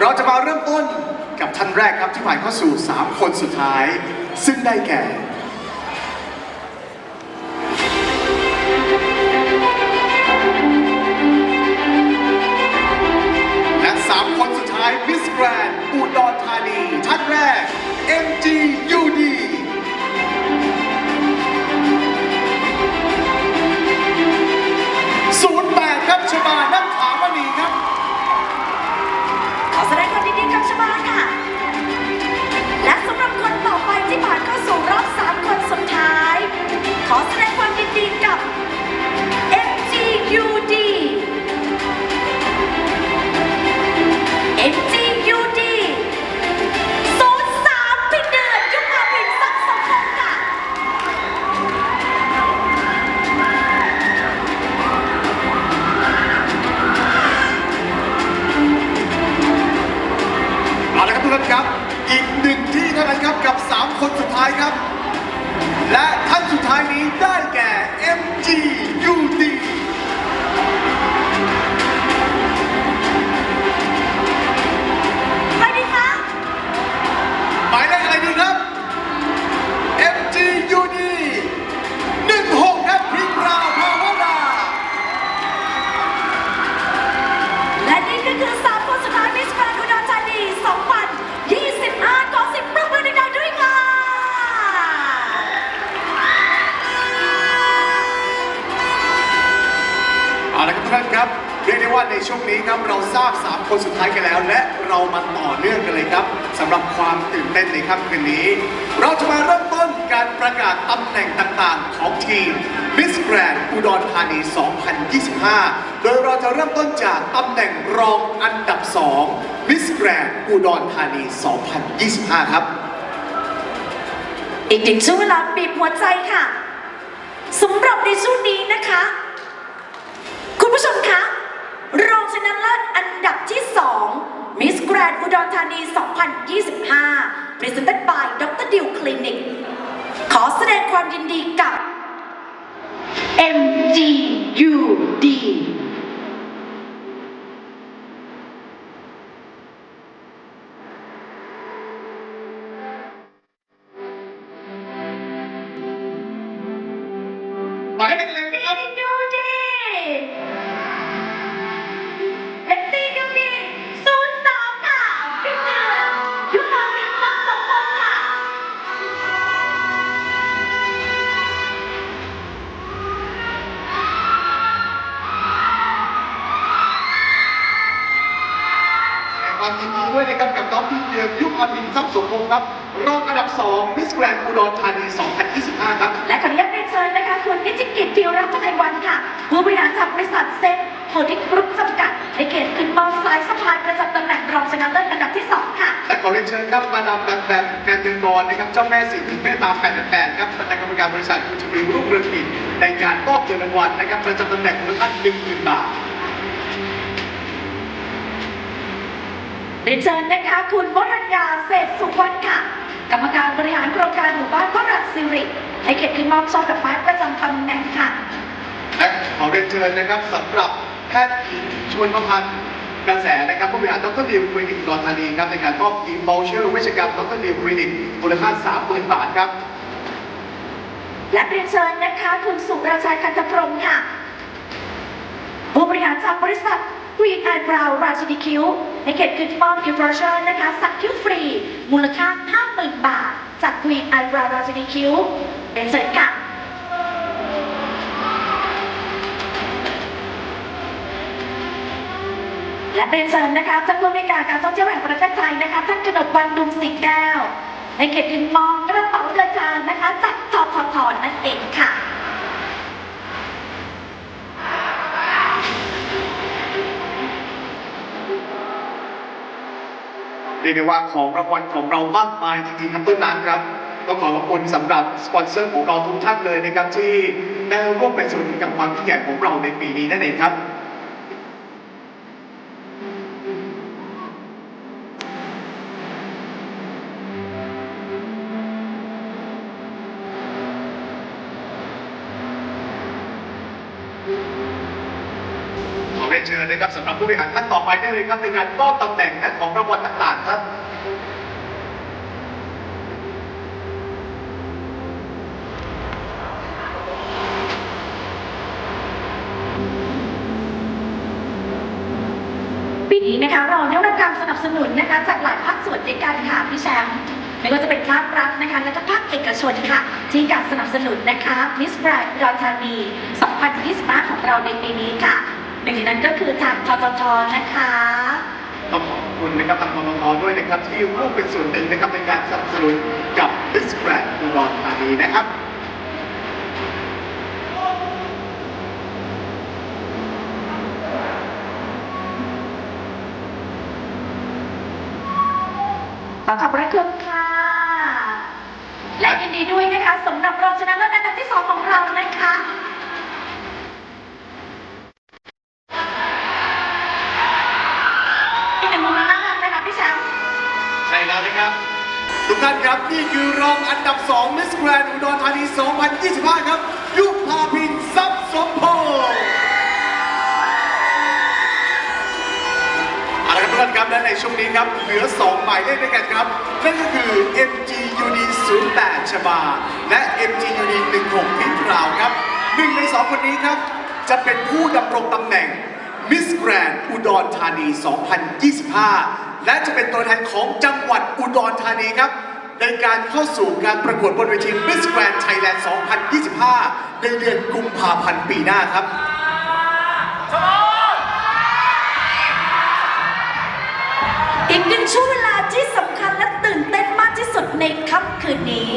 เราจะมาเริ่มต้นกับท่านแรกครับที่ผ่านเข้าสู่ 3 คนสุดท้าย ซึ่งได้แก่ ขอแสดงความยินดีกับ เต้นในค่ำคืนนี้ เราจะมาเริ่มต้นการประกาศตำแหน่งต่างๆ ของทีม Miss Grand อุดรธานี 2025 โดยเราจะเริ่มต้นจากตำแหน่งรองอันดับ 2 Miss Grand อุดรธานี 2025 ครับ อีกหนึ่งช่วงเวลาบีบหัวใจค่ะสำหรับในช่วงนี้นะคะ คุณผู้ชมคะ รองชนะเลิศอันดับที่ 2 Miss Grand อุดรธานี 2025 Presented by Dr. Dill Clinic ขอแสดงความยินดีกับ MGUD 2 Miss Grand อุดรธานี 2025 ครับ และขออนุญาตเรียนเชิญนะคะคุณนิติกิจฟิวรัตน์ไทยวันค่ะ ผู้บริหารจากบริษัทเซ็นโฮดิกรุ๊ปจำกัดในเขตขึ้นมอสายสะพานประจำตำแหน่งรองชนะเลิศอันดับที่ 2 ค่ะ และขอเรียนเชิญครับมาดามแบบแบบแฟนเดือนกรนะครับเจ้าแม่สิริเมตตา88ครับประธานกรรมการบริษัทคุณชมรีรุ่งเรืองกิจในการมอบเงินรางวัลนะครับประจำตำแหน่งมูลค่า10,000 บาท เรียนเชิญนะคะ คุณวรัญญาเศรษฐสุวรรณค่ะ กรรมการบริหารโครงการหมู่บ้านวรัญสิริในเขตขึ้นมอบช่อดอกไม้ประจำตำแหน่งค่ะและขอเรียนเชิญนะครับสำหรับแพทย์หญิงชวนประพันธ์กระแสนะครับผู้บริหารดรดิวคลินิกอุดรธานีครับในการมอบอีโมเชอร์วิชกรรมดรดิวคลินิกมูลค่า30,000บาทครับ และเรียนเชิญนะคะ คุณสุรชัยคันธพรหมค่ะผู้บริหารจากบริษัท วีนไอนบราวราชินีคิ้วในเขตคืนมอบคิวบรเชอร์นะคะ สักคิ้วฟรี มูลค่า 50,000 บาท จากวีนไอนบราวราชินีคิ้วเรียนเชิญค่ะและเรียนเชิญนะคะท่านผู้ในวยการการท่องเที่ยวแห่งประเทศไทยนะคะ ท่านกนกวันดุมสิงแก้วในเขตคืนมองกระเป๋าเดินทางนะคะ จากทอทอทอนั่นเองค่ะ รียกได้ว่าของรางวัลของเรามากมายจริงๆครับต้นน้ำครับต้องขอขอบคุณสำหรับสปอนเซอร์ของเราทุกท่านเลยนะครับที่ได้ร่วมเป็นส่วนหนึ่งกับความยิ่งใหญ่ของเราในปีนี้นั่นเองครับขอเรี ยนเชิญนะครับสำหรับผู้บริหารท่านต่อไปได้เลยครับในการมอบตำแหน่งและของรางวัลต่างๆครับปีนี้นะคะเราได้รับการสนับสนุนนะคะจากหลายภาคส่วนด้วยกันค่ะพี่แชมป์ไม่ว่าจะเป็นภาครัฐนะคะและก็ภาคเอกชนค่ะ ที่การสนับสนุนนะคะมิสแกรนด์ดอนธานี2025ของเราในปีนี้ค่ะ หนึ่งในนั้นก็คือทางทททนะคะ ต้องขอบคุณนะครับทางกรมด้วยนะครับที่ร่วมเป็นส่วนหนึ่งนะครับในการสนับสนุนกับดิสแกรนด์อุดรธานีนะครับขอขอบพระคุณค่ะ และยินดีด้วยนะคะสำหรับรองชนะเลิศอันดับที่สองของเรานะคะ ทุกท่านครับ นี่คือรองอันดับ2มิสแกรนด์อุดรธานี 2025 ครับ ยุพาพินทรัพย์สมพงษ์เอาละครับทุกท่านครับและในช่วงนี้ครับ เหลือ 2 หมายเลขด้วยกันครับ นั่นก็คือ MGUD 08 ชบา และ MGUD 16พิงราวครับหนึ่งในสองคนนี้ครับ จะเป็นผู้ดำรงตำแหน่งมิสแกรนด์อุดรธานี 2025 และจะเป็นตัวแทนของจังหวัดอุดรธานีครับ ในการเข้าสู่การประกวดบนเวทีมิสแกรนด์ไทยแลนด์2025 ในเดือนกุมภาพันธ์ปีหน้าครับอีกหนึ่งช่วงเวลาที่สำคัญและตื่นเต้นมากที่สุดในค่ำคืนนี้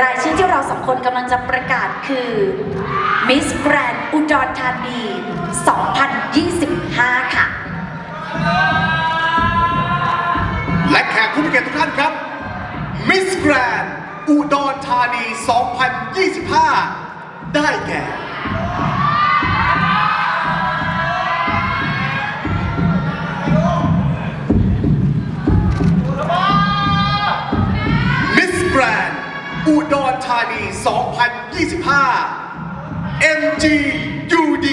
รายชื่อที่เราสองคนกำลังจะประกาศคือ Miss Grand อุดรธานี 2025 ค่ะ อุดรธานี 2025 ได้แก่มิสแกรนด์อุดรธานี 2025 MGUD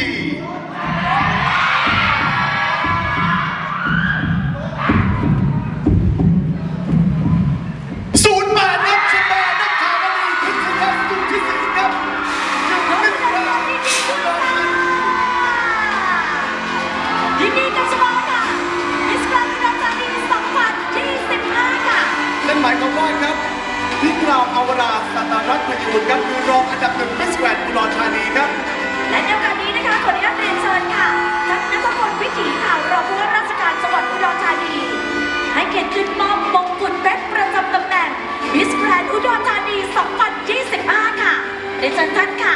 นาวอาวราสัตรัตน์พยูนครับคือรองอันดับหนึ่งมิสแกรนด์อุดรธานีครับ และในโอกาสนี้นะคะขออนุญาตเรียนเชิญค่ะท่านนัทพลวิถีข่าวรองผู้ว่าราชการจังหวัดอุดรธานี ให้เกียรติขึ้นมอบมงกุฎเพชรประจำตำแหน่งมิสแกรนด์อุดรธานี 2025 ค่ะเรียนเชิญท่านค่ะ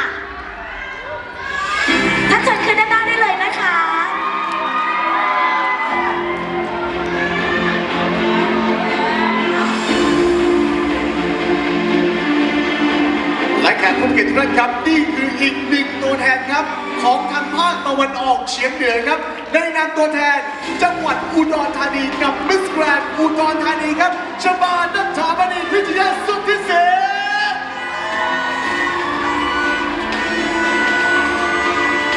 แขกผู้เกียรติทุกท่านครับนี่คืออีกหนึ่งตัวแทนครับ ของทางภาคตะวันออกเฉียงเหนือครับในนามตัวแทนจังหวัดอุดรธานีกับมิสแกรนด์อุดรธานีครับชบานัทธามณีพิทยาสุทธิเส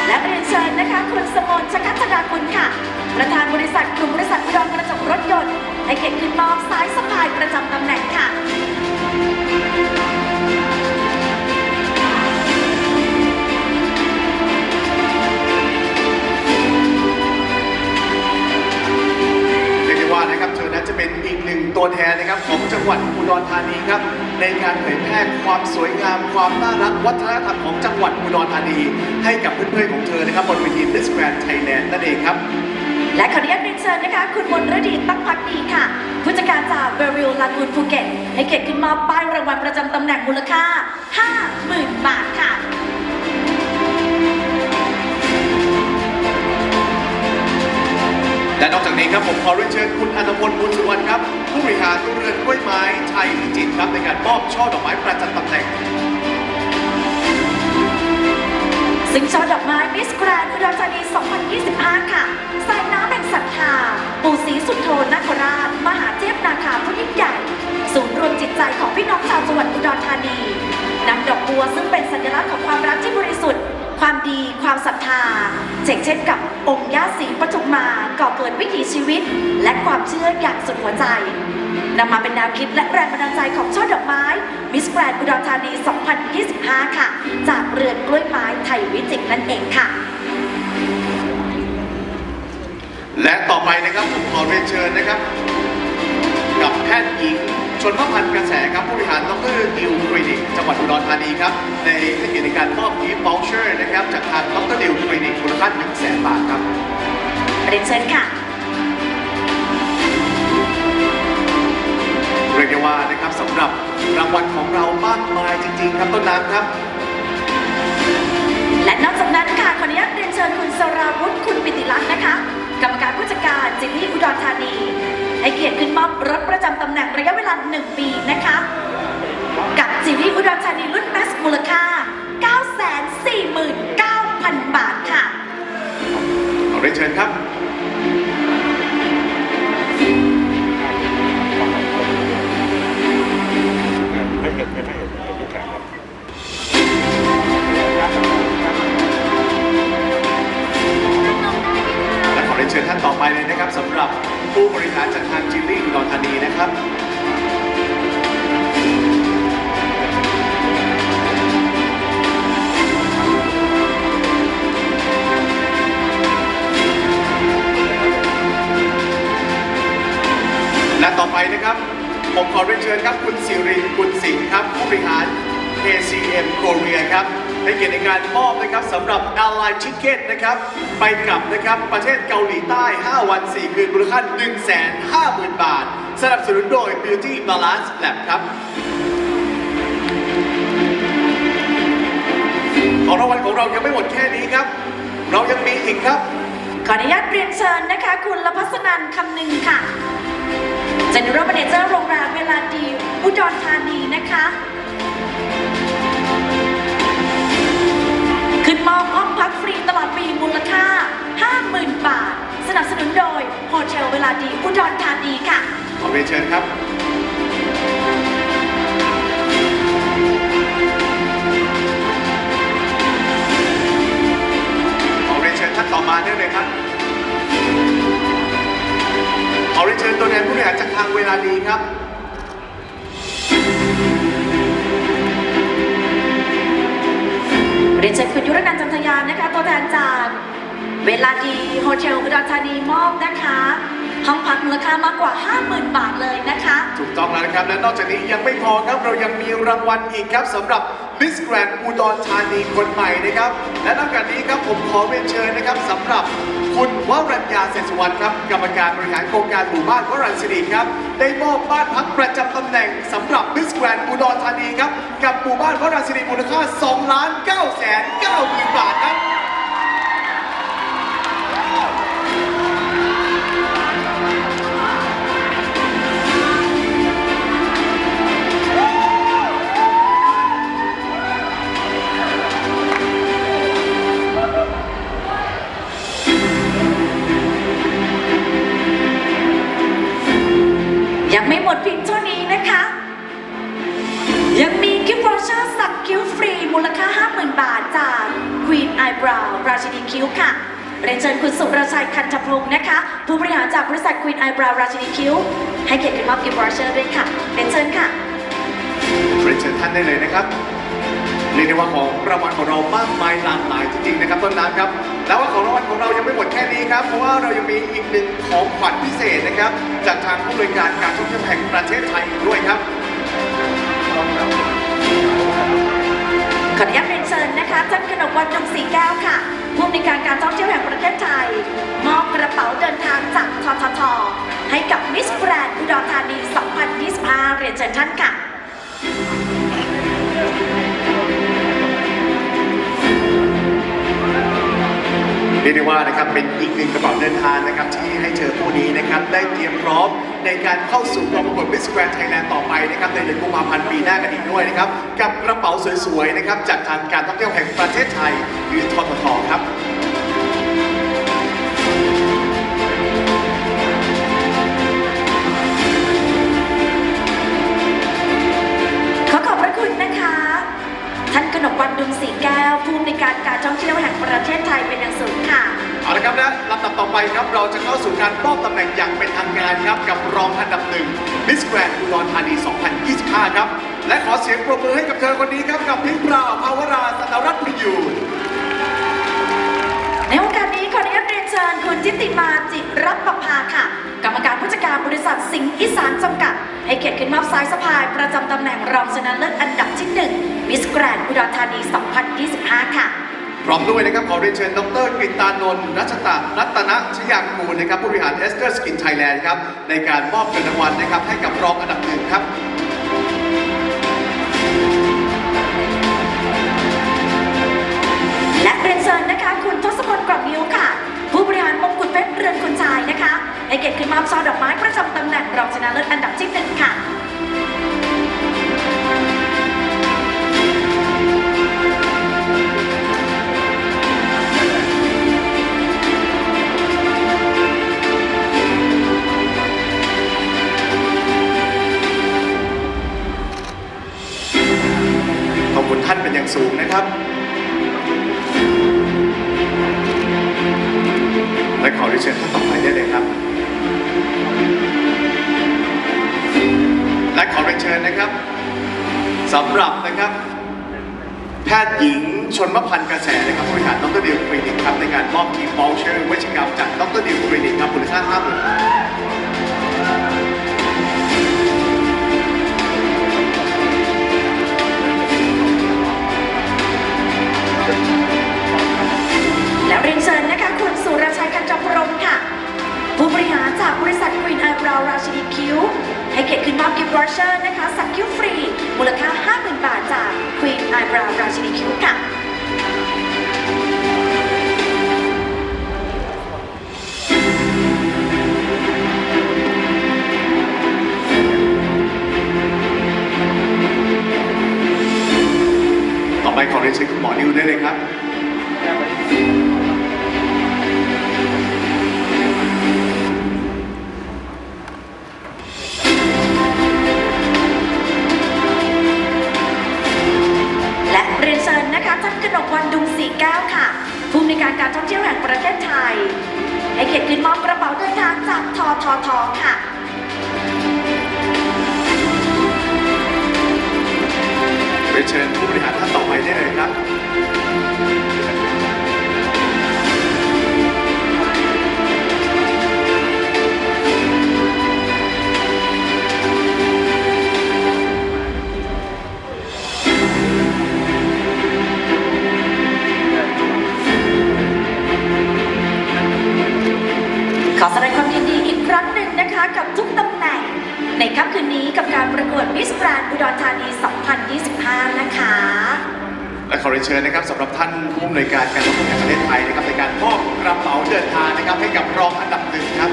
และเรียนเชิญนะคะคุณสมนชกัตดาคุณค่ะ ประธานบริษัทกลุ่มบริษัทอุดรกระจกรถยนต์ให้เกียรติขึ้นมอบสายสะพายประจำตำแหน่งค่ะ ว่านะครับเธอนั้นจะเป็นอีกหนึ่งตัวแทนนะครับของจังหวัดอุดรธานีครับในการเผยแพร่ความสวยงาม ความน่ารักวัฒนธรรมของจังหวัดอุดรธานี ให้กับเพื่อนๆของเธอนะครับบนเวที Miss Grand Thailand นั่นเองครับและขออนุญาตเรียนเชิญนะคะ คุณมนรดีตั้งพักดีค่ะ ผู้จัดการจากเบริลลากูนภูเก็ตให้เกียรติขึ้นมอบป้ายรางวัลประจำตำแหน่งมูลค่า 50,000 บาทค่ะ และนอกจากนี้ครับผมขอเรียนเชิญคุณอัตพลบุญสุวรรณครับ ผู้บริหารโรงเรือนกล้วยไม้ไทยพิจิตรครับในการมอบช่อดอกไม้ประจำตำแหน่ง ซึ่งช่อดอกไม้มิสแกรนอุดรธานี 2025 ค่ะสายน้ำแห่งศรัทธา ปู่ศรีสุโธนคราช มหาเทพนาคาผู้ยิ่งใหญ่ ศูนย์รวมจิตใจของพี่น้องชาวจังหวัดอุดรธานีนำดอกบัวซึ่งเป็นสัญลักษณ์ของความรักที่บริสุทธิ์ ความดีความศรัทธาเช่นเช่นกับองค์ย่าศรีปทุมมาก่อเกิดวิถีชีวิต และความเชื่ออย่างสุดหัวใจนำมาเป็นแนวคิดและแรงบันดาลใจของช่อดอกไม้มิสแกรนด์อุดรธานี 2025 ค่ะ จากเรือนกล้วยไม้ไทยวิจิตรนั่นเองค่ะ และต่อไปนะครับผมขอเรียนเชิญนะครับ กับแพทย์หญิง ชนพพันธ์กระแสครับผู้บริหารดรดิวคลินิกจังหวัดอุดรธานีครับในให้เกียรติในการมอบกิฟต์วอลเชอร์นะครับจากทางดรดิวคลินิกมูลค่า1 0 0 0 0แสนบาทครับเรียนเชิญค่ะเรียกได้ว่านะครับสำหรับรางวัลของเรามากมายจริง ๆ ครับต้นน้ำครับ และนอกจากนั้นค่ะขออนุญาตเรียนเชิญคุณสราวุฒิคุณปิติลักษณ์นะคะ กรรมการผู้จัดการจิมมี่อุดรธานี ให้เกียรติขึ้นมอบรถประจำตำแหน่งระยะเวลา 1 ปีนะคะ กับจิมมี่อุดรธานีรุ่นแมสมูลค่า 949,000 บาทค่ะ ขอเรียนเชิญครับ ชิญครับคุณสิรินกุลสิงห์ครับ ผู้บริหาร KCM Korea ครับในเกียรติในการมอบนะครับสำหรับ Airline Ticket นะครับ ไปกลับนะครับประเทศเกาหลีใต้ 5 วัน 4 คืนมูลค่า 150,000 บาท สนับสนุนโดย Beauty Balance Lab ครับของรางวัลของเรายังไม่หมดแค่นี้ครับ เรายังมีอีกครับ ขออนุญาตเรียนเชิญนะคะ คุณละพัสนันคำหนึ่งค่ะ General Manager โรงแรมเวลาดีอุดรธานีนะคะ ขึ้นมอบห้องพักฟรีตลอดปีมูลค่า 50,000 บาท สนับสนุนโดยโฮเทลเวลาดีอุดรธานีค่ะ ขอเรียนเชิญครับ ขอเรียนเชิญท่านต่อมาได้เลยครับ อเรียนเชิญตัวแทนผู้บริหารจากทางเวลาดีครับเรียนเชิญคุณยุรนันท์จันทยานนะคะ ตัวแทนจากเวลาดีโฮเทลอุดรธานีมอบนะคะ ห้องพักมูลค่ามากกว่า 50,000 บาทเลยนะคะ ถูกต้องแล้วนะครับ และนอกจากนี้ยังไม่พอครับ เรายังมีรางวัลอีกครับสำหรับ Miss Grand อุดรธานีคนใหม่นะครับ และนอกจากนี้ครับผมขอเรียนเชิญนะครับสำหรับ คุณวรัญญาเศรษฐวรรณครับกรรมการบริหารโครงการหมู่บ้านวรัญศิริครับ ได้มอบบ้านพักประจำตำแหน่งสำหรับมิสแกรนด์อุดรธานีครับ กับหมู่บ้านวรัญศิริมูลค่า2ล้าน9แสน9หมื่นบาทครับ หนึ่งของขวัญพิเศษนะครับ จากทางผู้บริการการท่องเที่ยวแห่งประเทศไทยอีกด้วยครับขออนุญาตเรียนเชิญนะคะท่านกนกวันจงศรีแก้วค่ะผู้อำนวยการการท่องเที่ยวแห่งประเทศไทย มอบกระเป๋าเดินทางจากททท ให้กับมิสแกรนด์อุดรธานี 2025 เรียนเชิญท่านค่ะ เรียกได้ว่านะครับเป็นอีกหนึ่งกระเป๋าเดินทางนะครับที่ให้เธอผู้นี้นะครับได้เตรียมพร้อมในการเข้าสู่กองประกวด Miss Grand Thailand ต่อไปนะครับในเดือนกุมภาพันธ์ปีหน้ากันอีกด้วยนะครับกับกระเป๋าสวยๆนะครับจากทางการท่องเที่ยวแห่งประเทศไทยหรือทททครับ ไปครับเราจะเข้าสู่การมอบตำแหน่งอย่างเป็นทางการครับกับรองอันดับหนึ่งมิสแกรนอุดรธานี 2025 ครับ และขอเสียงปรบมือให้กับเธอคนนี้ครับกับพิมพ์ปราภาวราสันรัตน์พิยูนในโอกาสนี้ขออนุญาตเรียนเชิญคุณทิติมาจิรัตประภาค่ะ กรรมการผู้จัดการบริษัทสิงห์อีสานจำกัด ให้เกียรติขึ้นมอบสายสะพายประจำตำแหน่งรองชนะเลิศอันดับที่1มิสแกรนอุดรธานี 2025 ค่ะ พร้อมด้วยนะครับขอเรียนเชิญดรกฤตานนท์รัชตะรัตนชยากูลนะครับผู้บริหารเอสเตอร์สกินไทยแลนด์ครับในการมอบเงินรางวัลนะครับให้กับรองอันดับหนึ่งครับและเรียนเชิญนะคะ คุณทศพลกรอบนิ้วค่ะ ผู้บริหารมงกุฎเพชรเรือนคุณชายนะคะให้เกียรติขึ้นมอบช่อดอกไม้ประจำตำแหน่งรองชนะเลิศอันดับที่หนึ่งค่ะ อย่างสูงนะครับ และขอรียนเชิญท่านต่อไปได้เลยครับ และขอรียนเชิญนะครับสำหรับนะครับ แพทย์หญิงชนมพันธ์กระแสนะครับบริหารดรดียวคลินิกครับในการมอบทีมบอลเชอร์เวชกรรมจากดรดียวคลินิกครับมูลค่า5 0 0 0 0บาท เรียนเชิญนะคะคุณสุรชัยกันจพรมค่ะ ผู้บริหารจากบริษัทควีนไอบราวราชินีคิ้ว ให้เกียรติขึ้นมอบกิฟต์วอเชอร์นะคะ สักคิ้วฟรี มูลค่า 50,000 บาทจากควีนไอบราวราชินีคิ้วค่ะต่อไปขอเรียนเชิญคุณหมอนิวได้เลยครับานกนกวันดุงสีแก้วค่ะ ผู้อำนวยการการท่องเที่ยวแห่งประเทศไทย ให้เกียรติขึ้นมอบกระเป๋าเดินทางจากทททค่ะเรียนเชิญผู้บริหารท่านต่อไปได้เลยครับ ขอแสดงความยินดีอีกครั้งหนึ่งนะคะ กับทุกตำแหน่ง ในค่ำคืนนี้กับการประกวดมิสแกรนอุดรธานี 2025 นะคะ และขอเรียนเชิญนะครับสำหรับท่านผู้อำนวยการการท่องเที่ยวแห่งประเทศไทยนะครับในการมอบกระเป๋าเดินทางนะครับให้กับรองอันดับหนึ่งครับ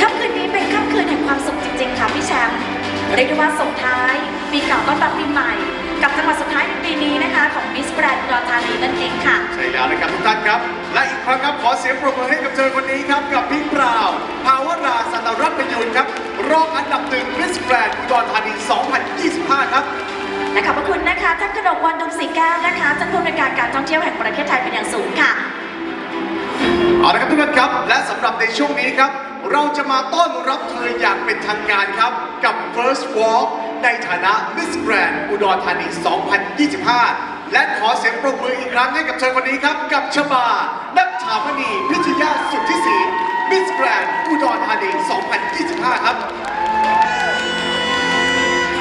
ค่ำคืนนี้เป็นค่ำคืนแห่งความสุขจริงๆค่ะพี่แชมป์เรียกได้ว่าส่งท้ายปีเก่าต้อนรับปีใหม่ กับจังหวัดสุดท้ายในปีนี้นะคะ ของมิสแกรนอุดรธานีนั่นเองค่ะ ใช่แล้วนะครับทุกท่านครับ และอีกครั้งครับขอเสียงปรบมือให้กับเธอคนนี้ครับ กับพี่ปราวภาวราสัตรัตน์ประยุนครับรองอันดับหนึ่งมิสแกรนอุดรธานี 2025 ครับและขอบพระคุณนะคะท่านกนกวันดงศรีแก้วนะคะท่านผู้อำนวยการการท่องเที่ยวแห่งประเทศไทยเป็นอย่างสูงค่ะเอาละครับทุกท่านครับ และสำหรับในช่วงนี้ครับ เราจะมาต้อนรับเธออย่างเป็นทางการครับ กับ First Walk ในฐานะ Miss Grand อุดรธานี 2025 และขอเสียงปรบมืออีกครั้งให้กับเธอคนนี้ครับกับชบา นักถามณีพิชยาสุทธิศรี Miss Grand อุดรธานี 2025 ครับ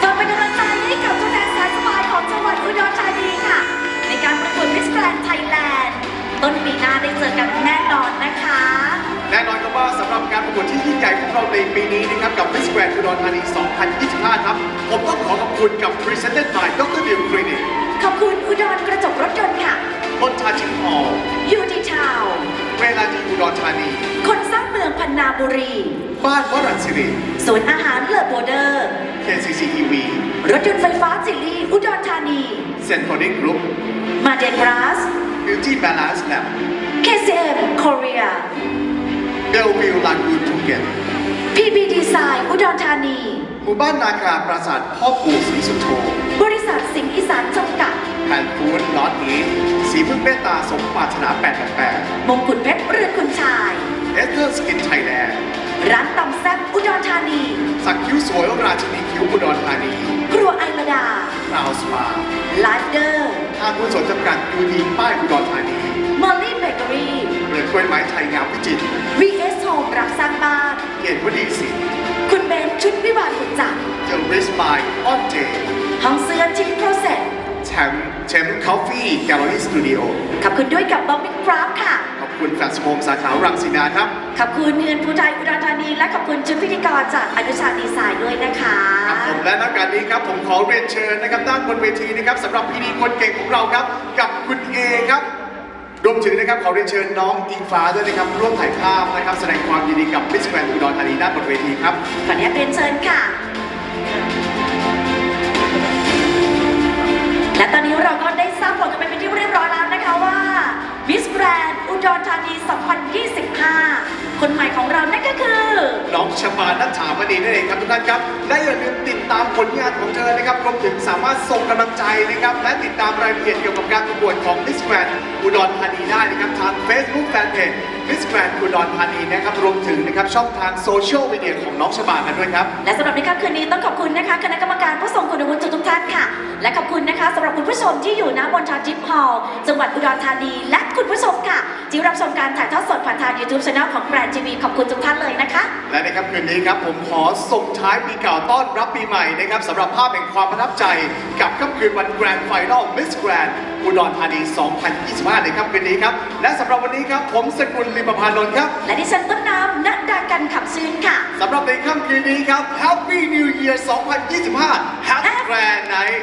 ฝากเป็นกำลังใจให้กับตัวแทนสายสบายของจังหวัดอุดรธานีค่ะ ในการประกวดมิสแกรนไทยแลนด์ต้นปีหน้าได้เจอกันแน่นอนนะคะ น่นอนครับว่าสำหรับการประกวดที่ยิ่งใหญ่ของเราในปีนี้นะครับกับ Miss Grand อุดรธานี 2025 ครับผมต้องขอขอบคุณกับ Presented by Dr. Bill Clinic ขอบคุณอุดรกระจกรถยนต์ค่ะมนทาชิงฮอลยูดีทาวน์เวลาดีอุดรธานี คนสร้างเมืองพันนาบุรี บ้านวรัญสิริศูนย์อาหารเลอโบเดอร์ KCC EV รถยนต์ไฟฟ้าจิลลี่อุดรธานีเซนโ o นิกกรุ๊ปมาเดนบรัส Beauty Balance Lab KCM Korea เบลวิวลา กูนภูเก็ต PB Design อุดรธานี หมู่บ้านนาคาปราสาทพ่อปู่ศรีสุโธบริษัทสิงห์อีสานจำกัด แผ่นฟูดลอตอีทสีพึ่งเมตตาสมปรารถนา888 มงกุฎเพชรเรือนคุณชาย เอสเตอร์สกินไทยแลนด์ร้านตำแซ่บอุดรธานี สักคิ้วสวยราชินีคิ้วอุดรธานีครัวไอระดา คราวสปาไลฟ์เดอร์ห้างหุ้นส่วนจำกัดยูดีป้ายอุดรธานี มอลลี่เบเกอรี่เรือนกล้วยไม้ไทยงามวิจิตร VS Home รับสร้างบ้าน เกียรติวดีสินคุณเบนชุดวิวาห์ขุนจักรเจอริสบายออนเจห้องเสื้อทีโปรเซสแชมป์แชมป์คอฟฟี่แกลเลอรี่สตูดิโอขอบคุณด้วยกับบอมบิ้งคราฟค่ะ ขอบคุณแฟลชโฮมสาขารังสินาครับ ขอบคุณเงินผู้ไทยอุดรธานีและขอบคุณชุดพิธีกรจากอนุชาดีไซน์ด้วยนะคะ ครับผมและนักการนี้ครับผมขอเรียนเชิญนะครับด้านบนเวทีนะครับสำหรับพีดีคนเก่งของเราครับ กับคุณเอครับ รวมถึงนะครับขอเรียนเชิญน้องอิงฟ้าด้วยนะครับร่วมถ่ายภาพนะครับ แสดงความยินดีกับมิสแกรนด์อุดรธานีด้านบนเวทีครับ ขออนุญาตเรียนเชิญค่ะและ ชบานัทถามณีนั่นเองครับทุกท่านครับ และอย่าลืมติดตามผลงานของเธอนะครับรวมถึงสามารถส่งกำลังใจนะครับ และติดตามรายละเอียดเกี่ยวกับการประกวดของ Miss Grand อุดรธานีได้นะครับทาง Facebook Fanpage Miss Grand อุดรธานีนะครับรวมถึงนะครับช่องทางโซเชียลมีเดียของน้องชบากันด้วยครับ และสำหรับในค่ำคืนนี้ต้องขอบคุณนะคะ คณะกรรมการผู้ทรงคุณวุฒิทุกๆท่านค่ะ และขอบคุณนะคะสำหรับคุณผู้ชมที่อยู่ณบนทางจิปฮอลล์จังหวัดอุดรธานี และคุณผู้ชมค่ะที่รับชมการถ่ายทอดสดผ่านทาง YouTube Channel ของแบรนด์ทีวีขอบคุณทุกท่านเลยนะคะ และในค่ำคืนนี้ครับผมขอส่งท้ายปีเก่าต้อนรับปีใหม่นะครับสำหรับภาพแห่งความประทับใจ กับค่ำคืนวันแกรนด์ไฟนอลมิสแกรนด์ อุดรธานี 2025 ในค่ำคืนนี้ครับ และสำหรับวันนี้ครับ ผมสกุลลิมพานนท์ครับ และดิฉันต้นน้ำณดากันขับซื่นค่ะ สำหรับในค่ำคืนนี้ครับ Happy New Year 2025 Happy Grand Night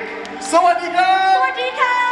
สวัสดีครัสบวัสดีค่ะ